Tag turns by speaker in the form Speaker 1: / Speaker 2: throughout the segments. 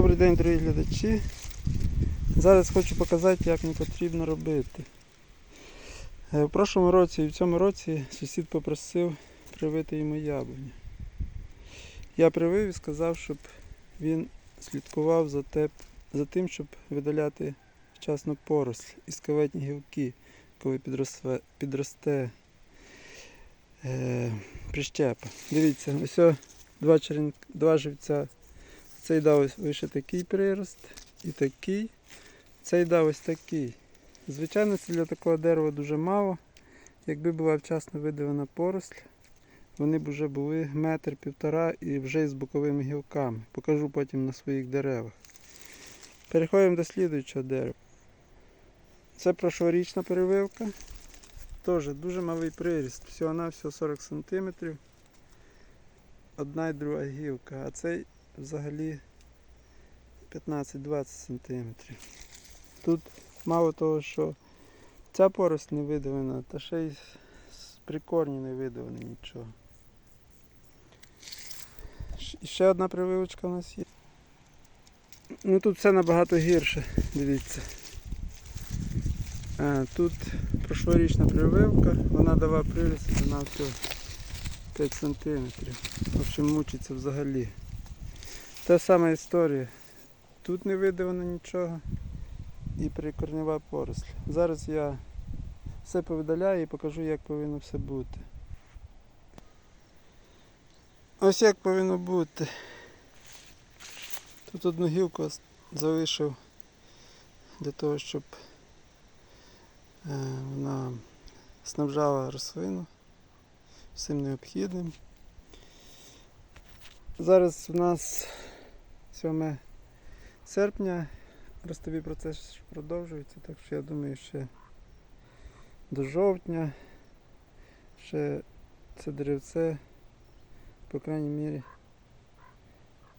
Speaker 1: Добрий день, дорогі глядачі. Зараз хочу показати, як мені потрібно робити. Е, В прошлому році і в цьому році сусід попросив привити йому яблуню. Я привив і сказав, щоб він слідкував за, те, за тим, щоб видаляти вчасно поросль і скаветні гілки, коли підросте, підросте е, прищепа. Дивіться, ось два, черен... два живця цей дав ось лише такий прирост і такий. Цей дав ось такий. Звичайно, це для такого дерева дуже мало. Якби була вчасно видавана поросль, вони б вже були метр півтора і вже з боковими гілками. Покажу потім на своїх деревах. Переходимо до слідуючого дерева. Це прошлорічна перевивка. Теж дуже малий приріст. Всього-навсього 40 см. Одна і друга гілка. А цей взагалі 15-20 см. Тут мало того, що ця порость не видавлена, та ще й прикорні не видавлено нічого. І ще одна прививочка у нас є. Ну тут все набагато гірше, дивіться. А, тут прошлорічна прививка, вона дала приріст на всього 5 см. В общем, мучиться взагалі. Та сама історія. Тут не видавано нічого і прикорнева поросль. Зараз я все повидаляю і покажу, як повинно все бути. Ось як повинно бути. Тут одну гілку залишив для того, щоб е, вона снабжала рослину всім необхідним. Зараз у нас 7 серпня, ростовий процес продовжується, так що я думаю, ще до жовтня ще це деревце, по крайній мірі,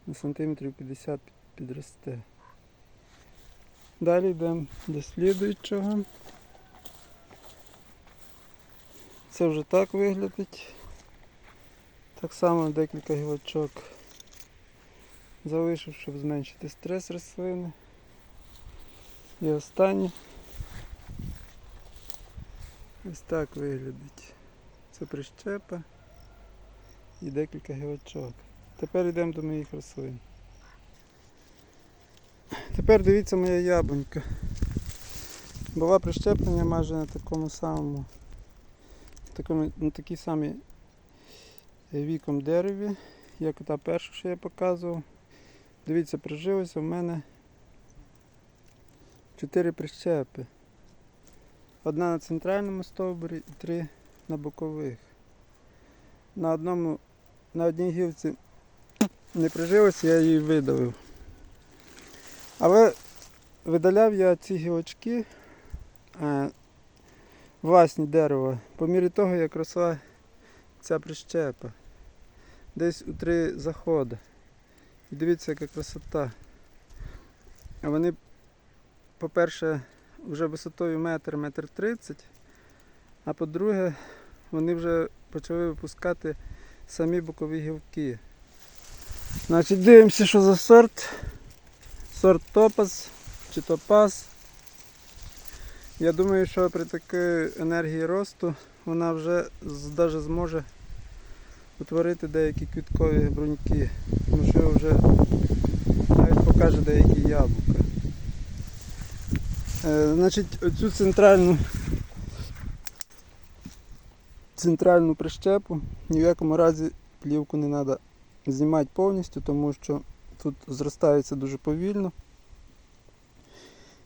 Speaker 1: на сантиметрів 50 підросте. Далі йдемо до слідуючого. Це вже так виглядить. Так само декілька гілочок залишив, щоб зменшити стрес рослини. І останнє. Ось так виглядить. Це прищепа і декілька гілочок. Тепер йдемо до моїх рослин. Тепер дивіться моя яблунька. Була прищеплення майже на такому самому, такому, на такій самій віком дереві, як та перша, що я показував. Дивіться, прижилося в мене 4 прищепи. Одна на центральному стовбурі і три на бокових. На одному, на одній гілці не прижилося, я її видавив. Але видаляв я ці гілочки е, власні дерева по мірі того, як росла ця прищепа. Десь у три заходи. І дивіться, яка красота. Вони, по-перше, вже висотою метр, метр тридцять, а по-друге, вони вже почали випускати самі бокові гілки. Значить, дивимося, що за сорт. Сорт топаз чи топаз. Я думаю, що при такій енергії росту вона вже навіть зможе утворити деякі квіткові бруньки. Можливо, вже навіть покаже деякі яблука. Е, значить, оцю центральну центральну прищепу ні в якому разі плівку не треба знімати повністю, тому що тут зростається дуже повільно.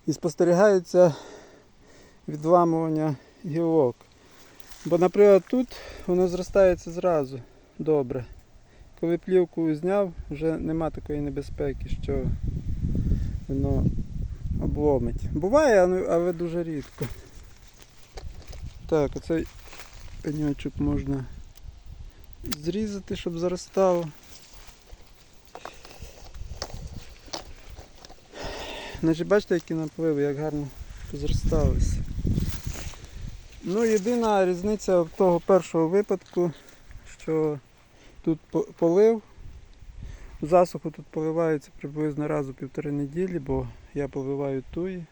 Speaker 1: І спостерігається відламування гілок. Бо, наприклад, тут воно зростається зразу добре. Коли плівку зняв, вже нема такої небезпеки, що воно обломить. Буває, але- дуже рідко. Так, оцей пеньочок можна зрізати, щоб заростало. Значить, бачите, які напливи, як гарно позросталися. Ну, єдина різниця того першого випадку, що тут полив, засуху тут поливається приблизно раз у півтори неділі, бо я поливаю туї.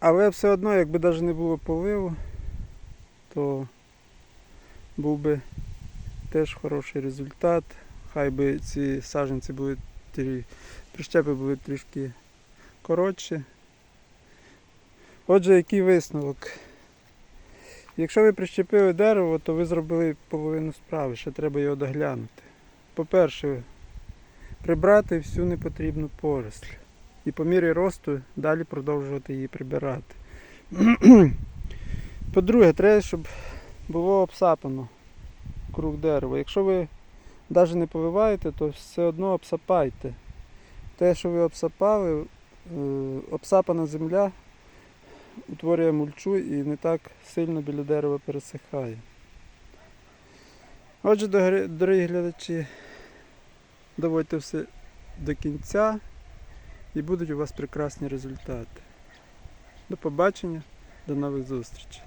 Speaker 1: Але все одно, якби навіть не було поливу, то був би теж хороший результат. Хай би ці саджанці були прищепи були трішки коротші. Отже, який висновок? Якщо ви прищепили дерево, то ви зробили половину справи, ще треба його доглянути. По-перше, прибрати всю непотрібну поросль. І по мірі росту далі продовжувати її прибирати. По-друге, треба, щоб було обсапано круг дерева. Якщо ви навіть не поливаєте, то все одно обсапайте. Те, що ви обсапали, е, обсапана земля утворює мульчу і не так сильно біля дерева пересихає. Отже, дорогі глядачі, доводьте все до кінця і будуть у вас прекрасні результати. До побачення, до нових зустрічей.